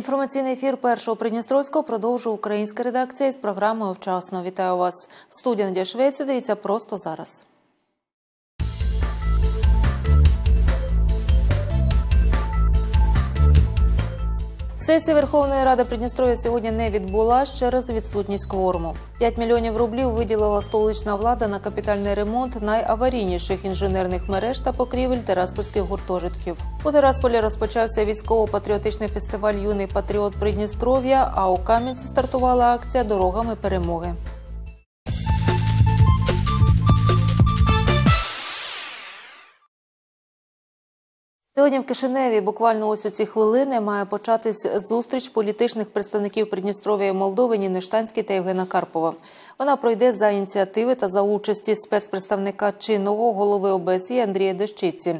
Інформаційний ефір першого Придністровського продовжує українська редакція із програмою Вчасно. Вітаю вас. Студія Надія Швеція. Дивіться просто зараз. Сесія Верховної Ради Придністров'я сьогодні не відбулася через відсутність кворуму. 5 мільйонів рублів виділила столична влада на капітальний ремонт найаварійніших інженерних мереж та покрівель тераспольських гуртожитків. У Терасполі розпочався військово-патріотичний фестиваль Юний патріот Придністров'я. А у Кам'янці стартувала акція Дорогами перемоги. Сьогодні в Кишиневі, буквально ось у ці хвилини, має початись зустріч політичних представників Придністров'я і Молдови Ніни Штанській та Євгена Карпова. Вона пройде за ініціативи та за участі спецпредставника чинного голови ОБСЄ Андрія Дещиці.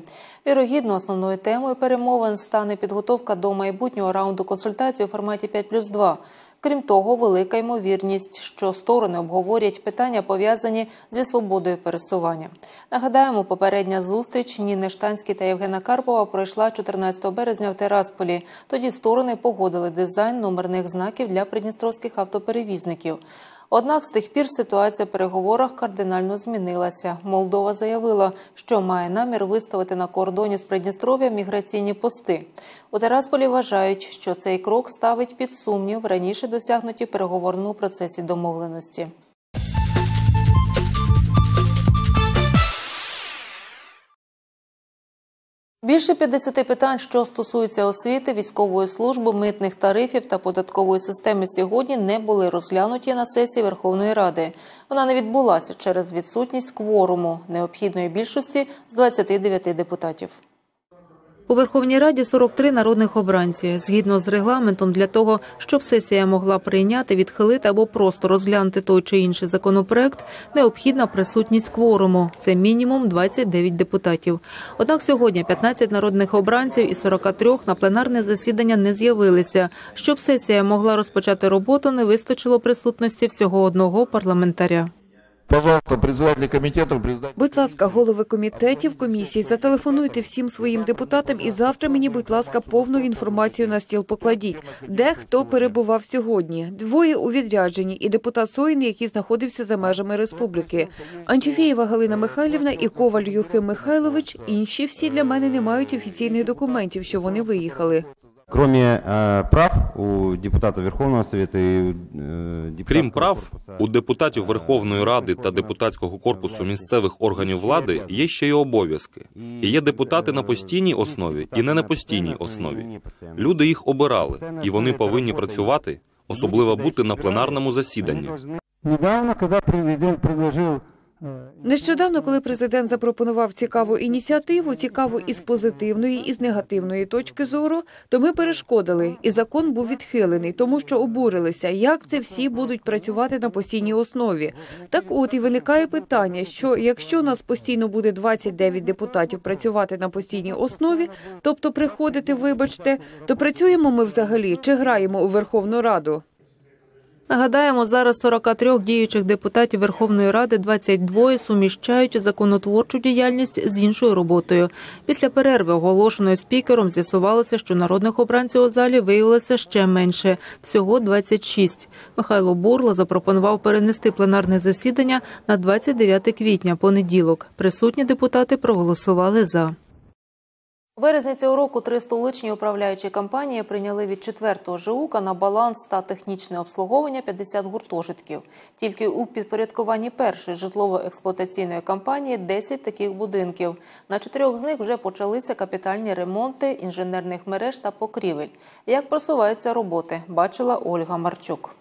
Вірогідно, основною темою перемовин стане підготовка до майбутнього раунду консультацій у форматі 5 плюс 2. Крім того, велика ймовірність, що сторони обговорять питання пов'язані зі свободою пересування. Нагадаємо, попередня зустріч Ніни Штанській та Євгена Карпова пройшла 14 березня в Терасполі. Тоді сторони погодили дизайн номерних знаків для придністровських автоперевізників. Однак з тих пір ситуація в переговорах кардинально змінилася. Молдова заявила, що має намір виставити на кордоні з Придністров'я міграційні пости. У Тарасполі вважають, що цей крок ставить під сумнів раніше досягнуті в переговорному процесі домовленості. Більше 50 питань, що стосуються освіти, військової служби, митних тарифів та податкової системи, сьогодні не були розглянуті на сесії Верховної Ради. Вона не відбулася через відсутність кворуму необхідної більшості з 29 депутатів. У Верховній Раді 43 народних обранці. Згідно з регламентом, для того, щоб сесія могла прийняти, відхилити або просто розглянути той чи інший законопроект, необхідна присутність кворуму. Це мінімум 29 депутатів. Однак сьогодні 15 народних обранців із 43 на пленарне засідання не з'явилися. Щоб сесія могла розпочати роботу, не вистачило присутності всього одного парламентаря. Пожалуйста, председатели комитетов, председатель... Будь ласка, голови комітетів, комісій, зателефонуйте всім своїм депутатам і завтра мені, будь ласка, повну інформацію на стіл покладіть, де хто перебував сьогодні. Двоє у відрядженні і депутат Сойн, який знаходився за межами республіки. Антюфєєва Галина Михайлівна і Коваль Юхим Михайлович. Інші всі для мене не мають офіційних документів, що вони виїхали. Кроме э, прав у депутата Верховного Совета и э, депутатского Крім прав, корпуса, у депутатів Верховної Ради та депутатського корпусу місцевих органів влади є ще й обов'язки. І є депутати на постійній основі і не на постійній основі. Люди їх обирали, і вони повинні працювати, особливо бути на пленарному засіданні. Недавно, когда президент предложил э, Нещодавно, коли президент запропонував цікаву ініціативу, цікаву із позитивної і з негативної точки зору, то ми перешкодили, і закон був відхилений, тому що обурилися, як це всі будуть працювати на постійній основі. Так от і виникає питання, що якщо нас постійно буде 29 депутатів працювати на постійній основі, тобто приходити, вибачте, то працюємо ми взагалі чи граємо у Верховну Раду? Нагадаємо, зараз 43 діючих депутатів Верховної Ради 22 суміщають законотворчу діяльність з іншою роботою. Після перерви, оголошеної спікером, з'ясувалося, що народних обранців у залі виявилося ще менше всього 26. Михайло Бурло запропонував перенести пленарне засідання на 29 квітня, понеділок. Присутні депутати проголосували за. У березні цього року три столичні управляючі компанії прийняли від 4-го ЖУКа на баланс та технічне обслуговування 50 гуртожитків. Тільки у підпорядкуванні першої житлово-експлуатаційної компанії 10 таких будинків. На чотирьох з них вже почалися капітальні ремонти інженерних мереж та покрівель. Як просуваються роботи, бачила Ольга Марчук.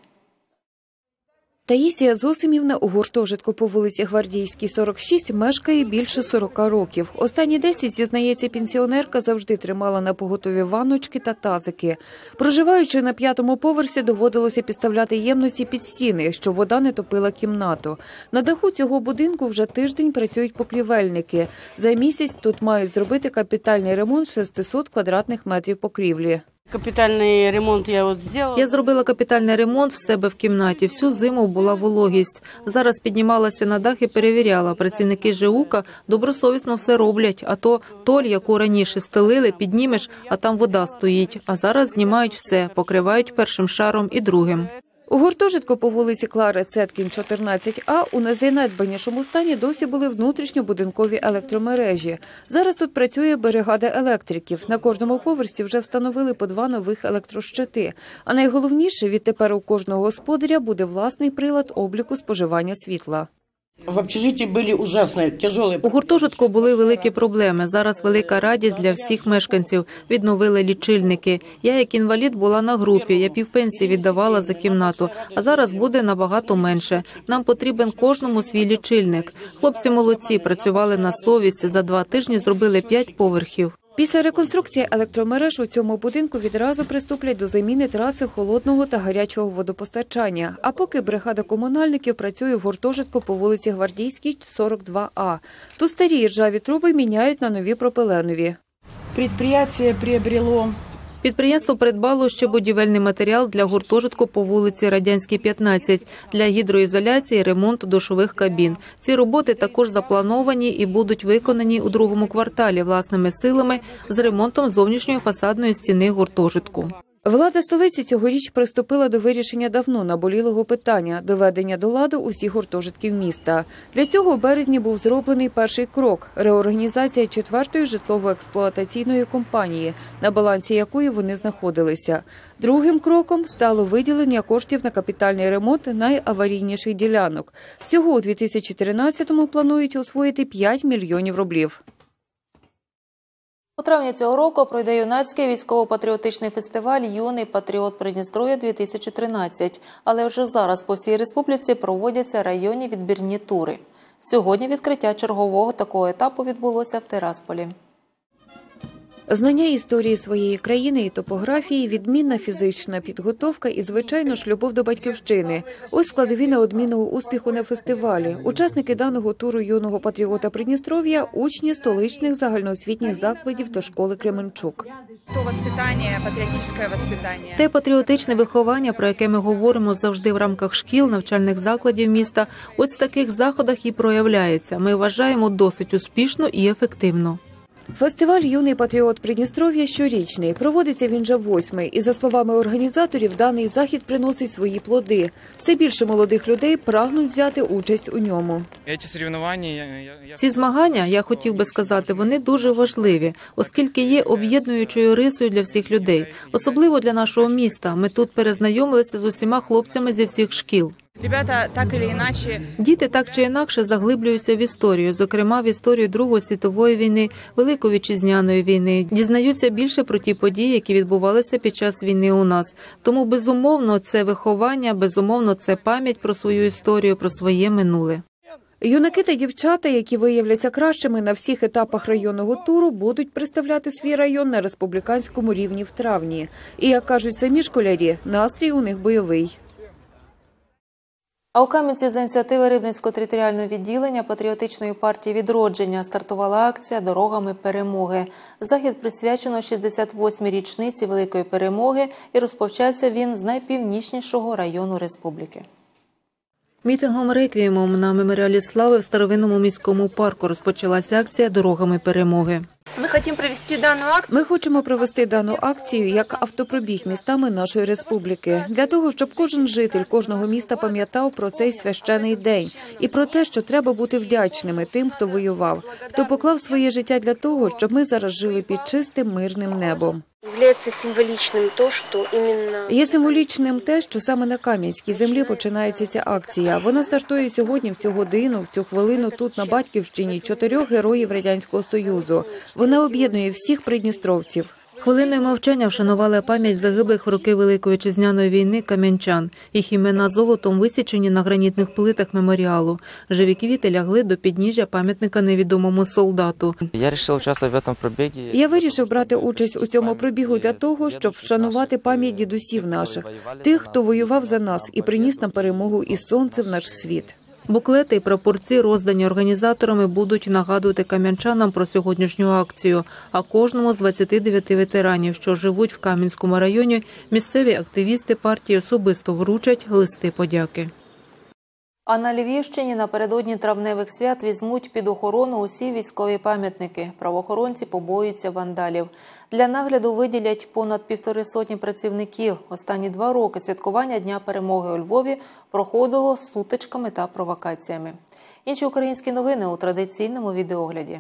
Таїсія Зосимівна у гуртожитку по вулиці Гвардійській, 46, мешкає більше 40 років. Останні 10, зізнається, пенсіонерка завжди тримала на поготові ванночки та тазики. Проживаючи на п'ятому поверсі, доводилося підставляти ємності під стіни, щоб вода не топила кімнату. На даху цього будинку вже тиждень працюють покрівельники. За місяць тут мають зробити капітальний ремонт 600 квадратних метрів покрівлі. Капитальный ремонт я от зробила. Я зробила капітальний ремонт в себе в кімнаті. Всю зиму була вологість. Зараз піднімалася на дах і перевіряла. Працівники ЖУКа добросовісно все роблять. А то толь, яку раніше стелили, піднімеш, а там вода стоїть. А зараз знімають все, покривають першим шаром і другим. У гуртожитку по вулиці Клари Цеткін, 14А у найзанедбанішому стані досі були внутрішньобудинкові електромережі. Зараз тут працює бригада електриків. На кожному поверсі вже встановили по два нових електрощити. А найголовніше, відтепер у кожного господаря буде власний прилад обліку споживання світла. В общежитии были ужасные, тяжелые. У гуртожитку були великі проблеми. Зараз велика радість для всіх мешканців. Відновили лічильники. Я, як інвалід, була на групі. Я півпенсії віддавала за кімнату. А зараз буде набагато менше. Нам потрібен кожному свій лічильник. Хлопці молодці, працювали на совість. За два тижні зробили п'ять поверхів. Після реконструкції електромереж у цьому будинку відразу приступлять до заміни траси холодного та гарячого водопостачання. А поки бригада комунальників працює в гуртожитку по вулиці Гвардійській, 42А. Тут старі ржаві труби міняють на нові пропиленові. Підприємство приобрело Підприємство придбало ще будівельний матеріал для гуртожитку по вулиці Радянській, 15, для гідроізоляції, ремонту душових кабін. Ці роботи також заплановані і будуть виконані у другому кварталі власними силами з ремонтом зовнішньої фасадної стіни гуртожитку. Влада столиці цьогоріч приступила до вирішення давно наболілого питання доведення до ладу усіх гуртожитків міста. Для цього у березні був зроблений перший крок реорганізація четвертої житлово-експлуатаційної компанії, на балансі якої вони знаходилися. Другим кроком стало виділення коштів на капітальний ремонт найаварійніших ділянок. Всього у 2013-му планують освоїти 5 мільйонів рублів. У травні цього року пройде юнацький військово-патріотичний фестиваль Юний патріот Придністров'я 2013 Але вже зараз по всій республіці проводяться районні відбірні тури. Сьогодні відкриття чергового такого етапу відбулося в Тирасполі. Знання історії своєї країни і топографії, відмінна фізична підготовка і, звичайно ж, любов до батьківщини. Ось складові неодмінного успіху на фестивалі. Учасники даного туру юного патріота Придністров'я – учні столичних загальноосвітніх закладів та школи Кременчук. Те патріотичне виховання, про яке ми говоримо завжди в рамках шкіл, навчальних закладів міста, ось в таких заходах і проявляється. Ми вважаємо досить успішно і ефективно. Фестиваль Юний патріот Придністров'я щорічний. Проводиться він вже восьмий. І за словами організаторів, даний захід приносить свої плоди. Все більше молодих людей прагнуть взяти участь у ньому. Эти соревнования, я, я, я... Ці змагання, я хотів би сказати, вони дуже важливі, оскільки є об'єднуючою рисою для всіх людей, особливо для нашого міста. Ми тут перезнайомилися з усіма хлопцями зі всіх шкіл. Ребята так или иначе Діти так чи інакше заглиблюються в історію, зокрема в історію Другої світової війни, Великої вітчизняної війни, дізнаються більше про ті події, які відбувалися під час війни у нас. Тому безумовно це виховання, безумовно, це пам'ять про свою історію, про своє минуле. Юнаки та дівчата, які виявляться кращими на всіх етапах районного туру, будуть представляти свій район на республіканському рівні в травні. І як кажуть самі школярі, настрій у них бойовий. А у Кам'янці за ініціативи Рибницького територіального відділення патріотичної партії відродження стартувала акція Дорогами перемоги. Захід присвячено 68-й річниці великої перемоги і розпочався він з найпівнічнішого району республіки. Мітингом реквіємом на меморіалі слави в старовинному міському парку розпочалася акція Дорогами перемоги. Мы хочемо провести дану акцію. Ми хочемо провести дану акцію як автопробіг містами нашої республіки для того, щоб кожен житель кожного міста пам'ятав про цей священий день і про те, що треба бути вдячними тим, хто воював, хто поклав своє життя для того, щоб ми зараз жили під чистим мирним небом. Є символічним те, що саме на Кам'янській землі починається ця акція. Вона стартує сьогодні, в цю годину, в цю хвилину тут на батьківщині чотирьох героїв радянського союзу. Вона об'єднує всіх придністровців. Хвилиною мовчання вшанували пам'ять загиблих в роки Великої вітчизняної війни кам'янчан. Їх імена золотом висічені на гранітних плитах меморіалу. Живі квіти лягли до підніжжя пам'ятника невідомому солдату. Я решил участвовать в этом пробеге. Я вирішив брати участь у цьому пробігу для того, щоб вшанувати пам'ять дідусів наших, тих, хто воював за нас і приніс нам перемогу і сонце в наш світ. Буклети і прапорці, роздані організаторами, будуть нагадувати кам'янчанам про сьогоднішню акцію. А кожному з 29 ветеранів, що живуть в Кам'янському районі, місцеві активісти партії особисто вручать листи подяки. А на Львівщині напередодні травневих свят візьмуть під охорону усі військові пам'ятники. Правоохоронці побоюються вандалів. Для нагляду виділять понад півтори сотні працівників. Останні два роки святкування Дня перемоги у Львові проходило сутичками та провокаціями. Інші українські новини у традиційному відеогляді.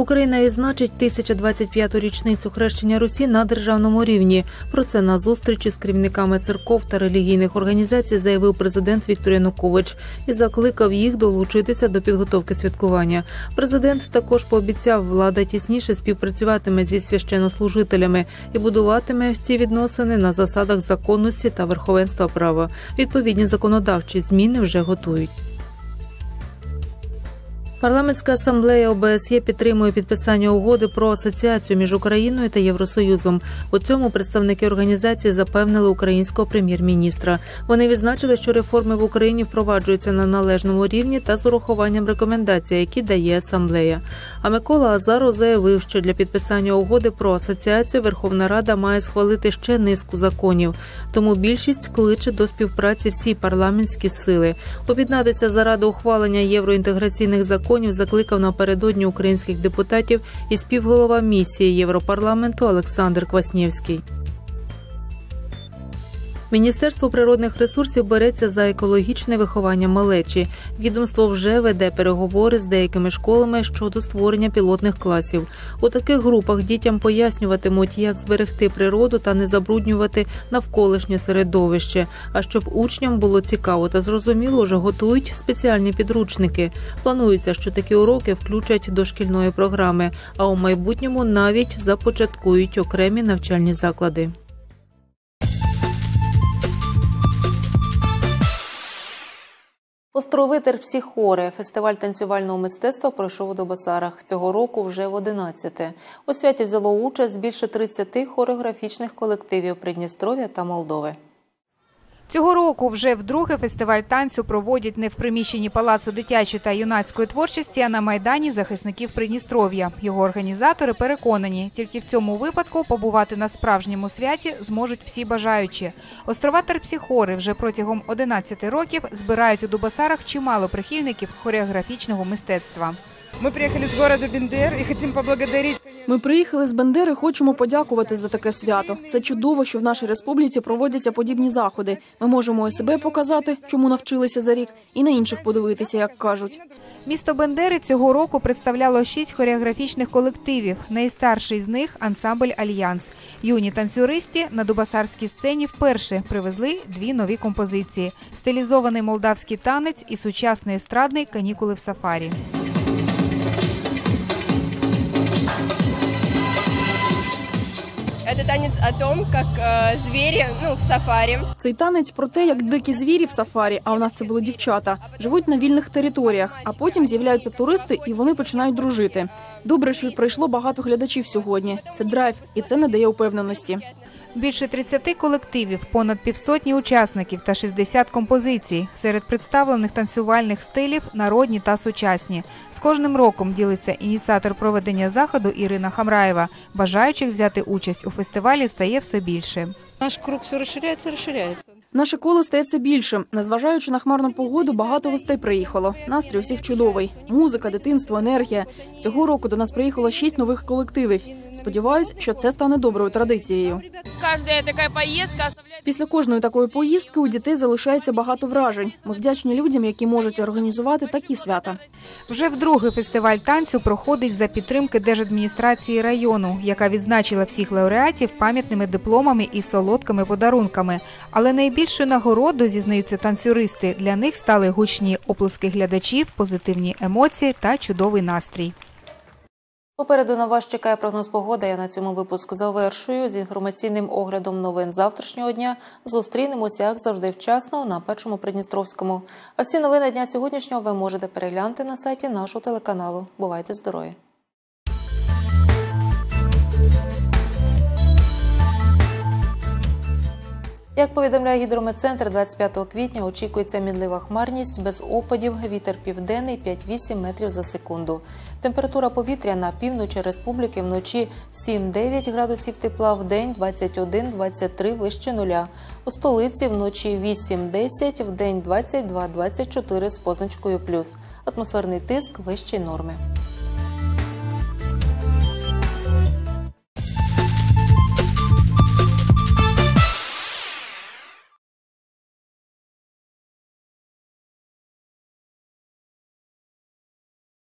Україна відзначить 1025-ту річницю хрещення Русі на державному рівні. Про це на зустрічі з керівниками церков та релігійних організацій заявив президент Віктор Янукович і закликав їх долучитися до підготовки святкування. Президент також пообіцяв, влада тісніше співпрацюватиме зі священнослужителями і будуватиме ці відносини на засадах законності та верховенства права. Відповідні законодавчі зміни вже готують. Парламентська асамблея ОБСЄ підтримує підписання угоди про асоціацію між Україною та Євросоюзом. У цьому представники організації запевнили українського прем'єр-міністра. Вони відзначили, що реформи в Україні впроваджуються на належному рівні та з урахуванням рекомендацій, які дає асамблея. А Микола Азаров заявив, що для підписання угоди про асоціацію Верховна Рада має схвалити ще низку законів. Тому більшість кличе до співпраці всі парламентські сили. Об'єднатися заради ухвалення євроінтеграційних законів закликав напередодні українських депутатів і співголова місії Європарламенту Олександр Кваснєвський. Міністерство природних ресурсів береться за екологічне виховання малечі. Відомство вже веде переговори з деякими школами щодо створення пілотних класів. У таких групах дітям пояснюватимуть, як зберегти природу та не забруднювати навколишнє середовище. А щоб учням було цікаво та зрозуміло, вже готують спеціальні підручники. Планується, що такі уроки включать до шкільної програми, а у майбутньому навіть започаткують окремі навчальні заклади. Островитер Псіхоре. Фестиваль танцювального мистецтва пройшов у Добасарах. Цього року вже в 11-те. У святі взяло участь більше 30 хореографічних колективів Придністров'я та Молдови. Цього року вже вдруге фестиваль танцю проводять не в приміщенні Палацу дитячої та юнацької творчості, а на майдані захисників Придністров'я. Його організатори переконані, тільки в цьому випадку побувати на справжньому святі зможуть всі бажаючі. Острова Терпсіхори вже протягом 11 років збирають у Дубасарах чимало прихильників хореографічного мистецтва. Ми приїхали з міста Бендер і хочемо поблагодарити. Ми приїхали з Бендери, хочемо подякувати за таке свято. Це чудово, що в нашій республіці проводяться подібні заходи. Ми можемо і себе показати, чому навчилися за рік, і на інших подивитися, як кажуть. Місто Бендери цього року представляло шість хореографічних колективів. Найстарший з них ансамбль Альянс. Юні танцюристі на дубасарській сцені вперше привезли дві нові композиції: стилізований молдавський танець і сучасний естрадний канікули в сафарі. Це танець о том, як э, звірі ну, в сафарі. Цей танець про те, як дикі звірі в сафарі, а у нас це були дівчата, живуть на вільних територіях, а потім з'являються туристи і вони починають дружити. Добре, що й прийшло багато глядачів сьогодні. Це драйв, і це надає упевненості. Більше 30 колективів, понад півсотні учасників та 60 композицій. Серед представлених танцювальних стилів народні та сучасні. З кожним роком ділиться ініціатор проведення заходу Ірина Хамраєва. Бажаючих взяти участь у фестивалі стає все більше. Наш круг все розширяється, розширяється. Наше коло стає все більшим. Незважаючи на хмарну погоду, багато гостей приїхало. Настрій у всіх чудовий. Музика, дитинство, енергія. Цього року до нас приїхало шість нових колективів. Сподіваюсь, що це стане доброю традицією. Кожна така поїздка Після кожної такої поїздки у дітей залишається багато вражень. Ми вдячні людям, які можуть організувати такі свята. Вже вдруге фестиваль танцю проходить за підтримки держадміністрації району, яка відзначила всіх лауреатів пам'ятними дипломами і солодкими подарунками. Але найбільшою нагородою, зізнаються танцюристи, для них стали гучні оплески глядачів, позитивні емоції та чудовий настрій. Попереду на вас чекає прогноз погоди. Я на цьому випуску завершую з інформаційним оглядом новин завтрашнього дня. Зустрінемося, як завжди, вчасно на першому Придністровському. А всі новини дня сьогоднішнього ви можете переглянути на сайті нашого телеканалу. Бувайте здорові! Як повідомляє гідрометцентр, 25 квітня очікується мінлива хмарність без опадів, вітер південний 5-8 метрів за секунду. Температура повітря на півночі республіки вночі 7-9 градусів тепла, в день 21-23 вище нуля. У столиці вночі 8-10, в день 22-24 з позначкою плюс. Атмосферний тиск вищий норми.